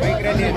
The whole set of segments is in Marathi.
மைக்ரேட்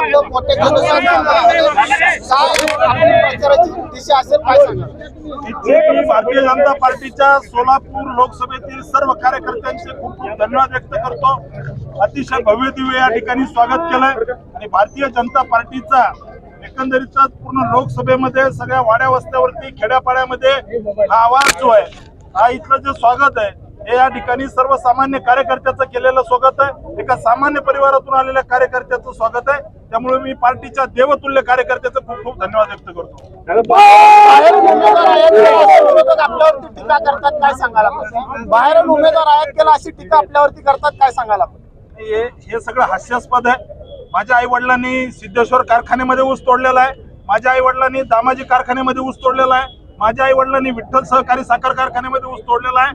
आपलं मोठे जनसंख्या आपली प्रचाराची दिशा असेल काय सांगा मी भारतीय जनता पार्टीच्या सोलापूर लोकसभेतील सर्व कार्यकर्त्यांचे खूप खूप धन्यवाद व्यक्त करतो. अतिशय भव्य दिव्य या ठिकाणी स्वागत केलंय. आणि भारतीय जनता पार्टीचा एकंदरीतच पूर्ण लोकसभेमध्ये सगळ्या वाड्या वस्त्यावरती खेड्यापाड्यामध्ये हा आवाज जो आहे हा इथलं जे स्वागत आहे हे या ठिकाणी सर्वसामान्य कार्यकर्त्याचं केलेलं स्वागत आहे. एका सामान्य परिवारातून आलेल्या कार्यकर्त्याचं स्वागत आहे. त्यामुळे मी पार्टीच्या देवतुल्य कार्यकर्त्याचं खूप खूप धन्यवाद व्यक्त करतो. आपल्यावरती टीका करतात काय सांगाल आपण? बाहेरून उमेदवार आयात केला अशी टीका आपल्यावरती करतात काय सांगाल आपण? हे हे सगळं हास्यास्पद आहे. माझ्या आई वडिलांनी सिद्धेश्वर कारखान्यामध्ये ऊस तोडलेला आहे. माझ्या आई वडिलांनी दामाजी कारखान्यामध्ये ऊस तोडलेला आहे. माझ्या आई वडिलांनी विठ्ठल सहकारी साखर कारखान्यामध्ये ऊस तोडलेला आहे.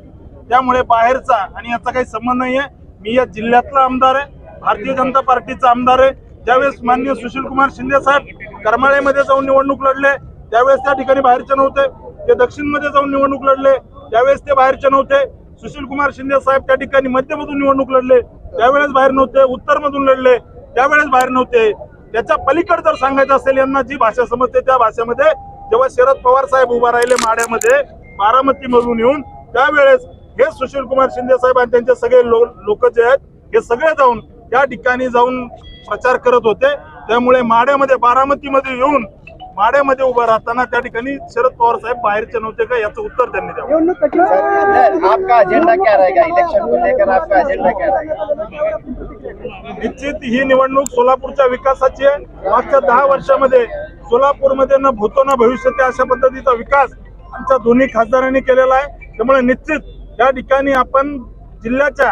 त्यामुळे बाहेरचा आणि याचा काही संबंध नाहीये. मी या जिल्ह्यातला आमदार आहे. भारतीय जनता पार्टीचा आमदार आहे. त्यावेळेस माननीय सुशील कुमार शिंदे साहेब करमाळ्यामध्ये जाऊन निवडणूक लढले त्यावेळेस त्या ठिकाणी बाहेरचे नव्हते. ते दक्षिणमध्ये जाऊन निवडणूक लढले त्यावेळेस ते बाहेरचे नव्हते. सुशील कुमार शिंदे साहेब त्या ठिकाणी मध्यमधून निवडणूक लढले त्यावेळेस बाहेर नव्हते. उत्तरमधून लढले त्यावेळेस बाहेर नव्हते. त्याच्या पलीकडे जर सांगायचं असेल यांना जी भाषा समजते त्या भाषेमध्ये जेव्हा शरद पवार साहेब उभा राहिले माड्यामध्ये बारामतीमधून येऊन त्यावेळेस हे सुशील कुमार शिंदे साहेब आणि त्यांचे सगळे लोक जे आहेत हे सगळे जाऊन त्या ठिकाणी जाऊन प्रचार करत होते. त्यामुळे माड्यामध्ये बारामतीमध्ये येऊन माड्यामध्ये उभं राहताना त्या ठिकाणी शरद पवार साहेब बाहेरचे नव्हते का? याचं उत्तर त्यांनी द्यावं. सर आपका एजेंडा क्या रहेगा? इलेक्शन को लेकर आपका एजेंडा क्या रहेगा? निश्चित ही निवडणूक सोलापूरच्या विकासाची आहे. मागच्या दहा वर्षामध्ये सोलापूरमध्ये न भूतो न भविष्यते अशा पद्धतीचा विकास आमच्या दोन्ही खासदारांनी केलेला आहे. त्यामुळे निश्चित या ठिकाणी आपण जिल्ह्याच्या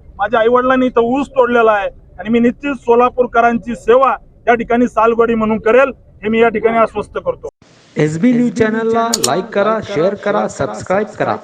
माझ्या आईवडिलांनी इथं ऊस तोडलेला आहे आणि मी निश्चित सोलापूरकरांची सेवा या ठिकाणी सालगडी म्हणून करेल हे मी या ठिकाणी आश्वस्त करतो. एस बी न्यूज चॅनलला लाईक करा शेअर करा सबस्क्राईब करा.